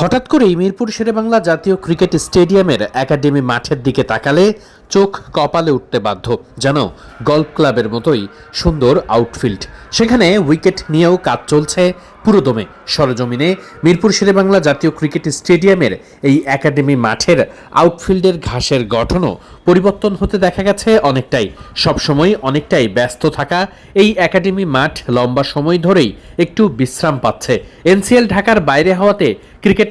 হঠাৎ করেই মিরপুর শেরেবাংলা জাতীয় ক্রিকেট স্টেডিয়ামের একাডেমি মাঠের দিকে তাকালে চোখ কপালে উঠতে বাধ্য। যেন গল্ফ ক্লাবের মতোই সুন্দর আউটফিল্ড। সেখানে উইকেট নিয়েও কাজ চলছে পুরোদমে। সরজমিনে মিরপুর শেরেবাংলা জাতীয় ক্রিকেট স্টেডিয়ামের এই একাডেমি মাঠের আউটফিল্ডের ঘাসের গঠনও পরিবর্তন হতে দেখা গেছে অনেকটাই। সবসময় অনেকটাই ব্যস্ত থাকা এই একাডেমি মাঠ লম্বা সময় ধরেই একটু বিশ্রাম পাচ্ছে। এনসিএল ঢাকার বাইরে হওয়াতে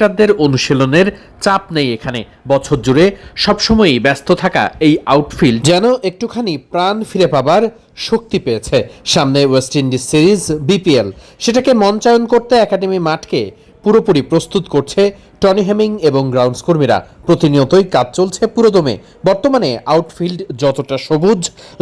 ক্রিকেটারদের অনুশীলনের চাপ নেই এখানে। বছর জুড়ে সবসময়ই ব্যস্ত থাকা এই আউটফিল্ড যেন একটুখানি প্রাণ ফিরে পাবার শক্তি পেয়েছে। সামনে ওয়েস্ট ইন্ডিজ সিরিজ বিপিএল সেটাকে মঞ্চায়ন করতে একাডেমি মাঠকে পুরোপুরি প্রস্তুত করছে টনি হেমিং এবং গ্রাউন্ডস কর্মীরা প্রতিনিয়তই কাজ চলছে পুরোদমে। বর্তমানে আউটফিল্ড যতটা সবুজ,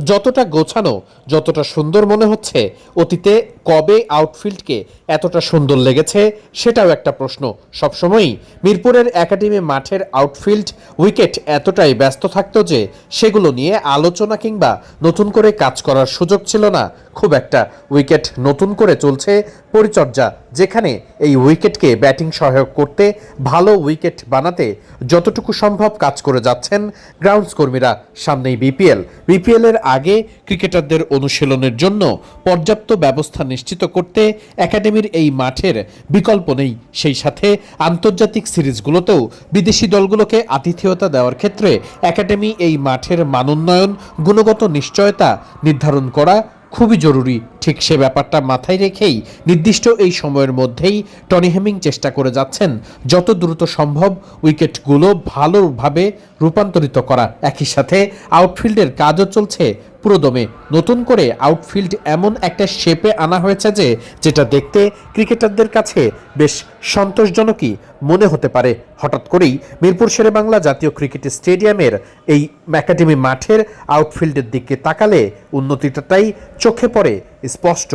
যতটা গোছানো, যতটা সুন্দর মনে হচ্ছে, অতীতে কবে আউটফিল্ডকে এতটা সুন্দর লেগেছে সেটাও একটা প্রশ্ন। সবসময়ই মিরপুরের একাডেমি মাঠের আউটফিল্ড উইকেট এতটাই ব্যস্ত থাকতো যে সেগুলো নিয়ে আলোচনা কিংবা নতুন করে কাজ করার সুযোগ ছিল না। খুব একটা উইকেট নতুন করে চলছে পরিচর্যা, যেখানে এই উইকেটকে ব্যাটিং সহায়ক করতে ভালো উইকেট বানাতে যতটুকু সম্ভব কাজ করে যাচ্ছেন গ্রাউন্ডস কর্মীরা সামনেই বিপিএল। বিপিএল এর আগে ক্রিকেটারদের অনুশীলনের জন্য পর্যাপ্ত ব্যবস্থা নিশ্চিত করতে একাডেমির এই মাঠের বিকল্প নেই। সেই সাথে আন্তর্জাতিক সিরিজগুলোতেও বিদেশি দলগুলোকে আতিথেয়তা দেওয়ার ক্ষেত্রে একাডেমি এই মাঠের মানোন্নয়ন, গুণগত নিশ্চয়তা নির্ধারণ করা খুবই জরুরি ঠিক সে ব্যাপারটা মাথায় রেখেই নির্দিষ্ট এই সময়ের মধ্যেই টনি হেমিং চেষ্টা করে যাচ্ছেন যত দ্রুত সম্ভব উইকেটগুলো ভালোভাবে রূপান্তরিত করা। একই সাথে আউটফিল্ডের কাজও চলছে পুরোদমে নতুন করে আউটফিল্ড এমন একটা শেপে আনা হয়েছে যে, যেটা দেখতে ক্রিকেটারদের কাছে বেশ সন্তোষজনকই মনে হতে পারে। হঠাৎ করেই মিরপুর শেরেবাংলা জাতীয় ক্রিকেট স্টেডিয়ামের এই একাডেমি মাঠের আউটফিল্ডের দিকে তাকালে উন্নতিটাই চোখে পড়ে স্পষ্ট